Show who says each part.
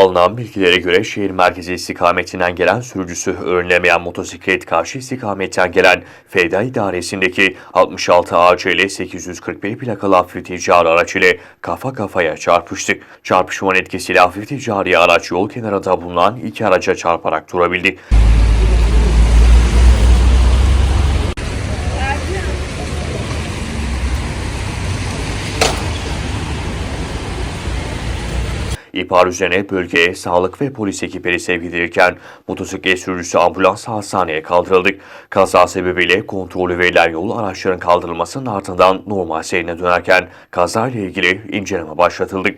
Speaker 1: Alınan bilgilere göre şehir merkezi istikametinden gelen sürücüsü önlemeyen motosiklet karşı istikametten gelen Feda İdaresi'ndeki 66 ACL 841 plakalı hafif ticari araç ile kafa kafaya çarpıştı. Çarpışmanın etkisiyle hafif ticari araç yol kenarında bulunan iki araca çarparak durabildi. İhbar üzerine bölgeye sağlık ve polis ekipleri sevk edilirken motosiklet sürücüsü ambulans hastaneye kaldırıldı. Kaza sebebiyle kontrolü verilen yol araçların kaldırılmasının ardından normal seyrine dönerken kazayla ilgili inceleme başlatıldı.